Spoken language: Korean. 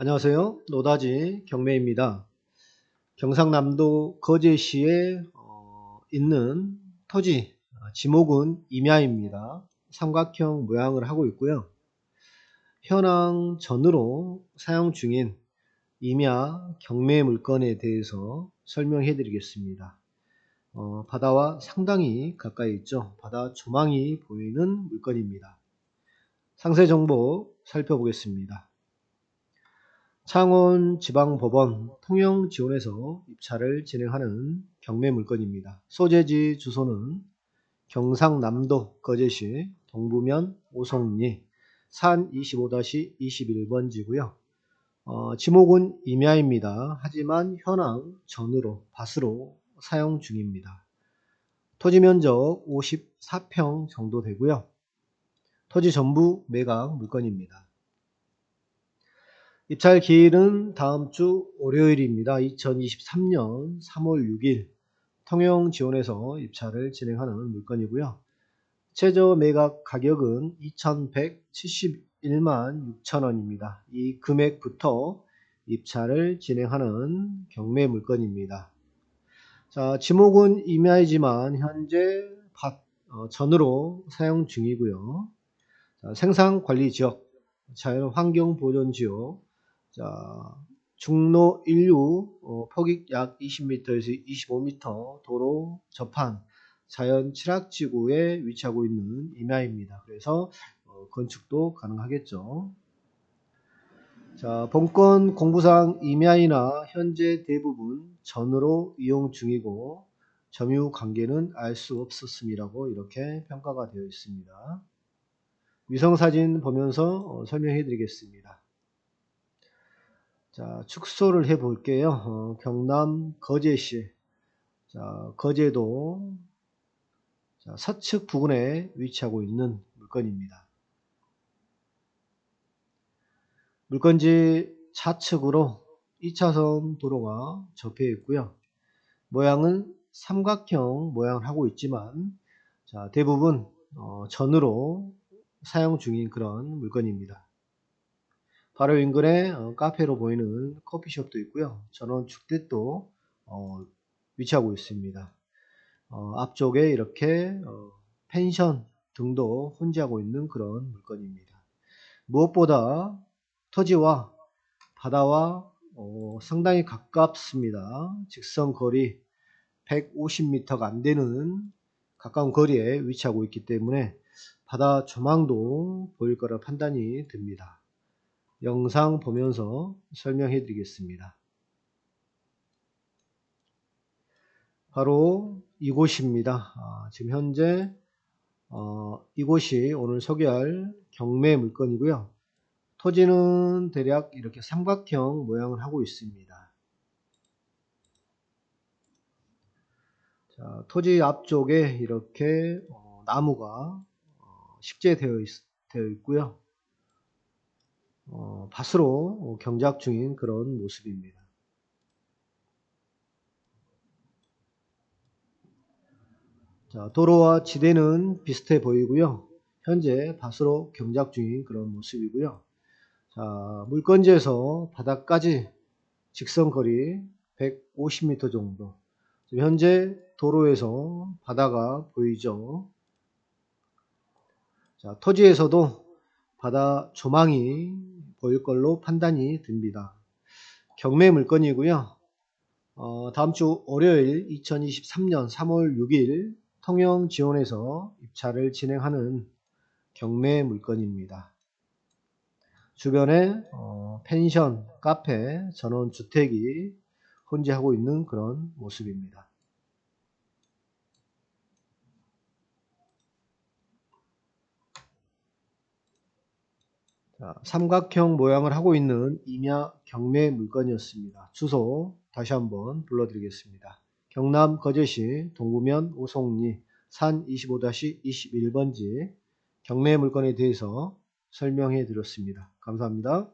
안녕하세요. 노다지 경매입니다. 경상남도 거제시에 어, 있는 토지 어, 지목은 임야입니다. 삼각형 모양을 하고 있고요. 현황 전으로 사용 중인 임야 경매 물건에 대해서 설명해 드리겠습니다. 어, 바다와 상당히 가까이 있죠. 바다 조망이 보이는 물건입니다. 상세 정보 살펴보겠습니다. 창원지방법원 통영지원에서 입찰을 진행하는 경매 물건입니다. 소재지 주소는 경상남도 거제시 동부면 오송리 산 25-21번지고요. 어, 지목은 임야입니다. 하지만 현황 전으로 밭으로 사용 중입니다. 토지 면적 54평 정도 되고요. 토지 전부 매각 물건입니다. 입찰 기일은 다음 주 월요일입니다. 2023년 3월 6일 통영 지원에서 입찰을 진행하는 물건이고요. 최저 매각 가격은 2,171만 6천원입니다. 이 금액부터 입찰을 진행하는 경매 물건입니다. 자, 지목은 임야이지만 현재 밭 어, 전으로 사용 중이고요. 자, 생산 관리 지역, 자연 환경 보존 지역, 자, 중로 1류 어, 폭익 약 20m에서 25m 도로 접한 자연 칠학지구에 위치하고 있는 임야입니다. 그래서 어, 건축도 가능하겠죠. 자, 본건 공부상 임야이나 현재 대부분 전으로 이용 중이고 점유 관계는 알 수 없었음이라고 이렇게 평가가 되어 있습니다. 위성사진 보면서 어, 설명해 드리겠습니다. 자, 축소를 해 볼게요. 어, 경남 거제시. 자, 거제도 자, 서측 부근에 위치하고 있는 물건입니다. 물건지 좌측으로 2차선 도로가 접해 있고요. 모양은 삼각형 모양을 하고 있지만 자, 대부분 어, 전으로 사용 중인 그런 물건입니다. 바로 인근에 어, 카페로 보이는 커피숍도 있고요. 전원 축대도 어, 위치하고 있습니다. 어, 앞쪽에 이렇게 어, 펜션 등도 혼재하고 있는 그런 물건입니다. 무엇보다 토지와 바다와 어, 상당히 가깝습니다. 직선 거리 150m가 안 되는 가까운 거리에 위치하고 있기 때문에 바다 조망도 보일 거라 판단이 듭니다. 영상 보면서 설명해 드리겠습니다. 바로 이곳입니다. 아, 지금 현재 어, 이곳이 오늘 소개할 경매 물건이고요. 토지는 대략 이렇게 삼각형 모양을 하고 있습니다. 자, 토지 앞쪽에 이렇게 어, 나무가 어, 식재되어 있, 되어 있고요. 어, 밭으로 경작 중인 그런 모습입니다. 자, 도로와 지대는 비슷해 보이고요. 현재 밭으로 경작 중인 그런 모습이고요. 자, 물건지에서 바닥까지 직선거리 150m 정도. 현재 도로에서 바다가 보이죠. 자, 토지에서도 바다 조망이 보일 걸로 판단이 듭니다. 경매 물건이고요. 어, 다음 주 월요일 2023년 3월 6일 통영 지원에서 입찰을 진행하는 경매 물건입니다. 주변에 어, 펜션, 카페, 전원주택이 혼재하고 있는 그런 모습입니다. 자, 삼각형 모양을 하고 있는 임야 경매 물건이었습니다. 주소 다시 한번 불러드리겠습니다. 경남 거제시 동구면 오송리 산 25-21번지 경매 물건에 대해서 설명해 드렸습니다. 감사합니다.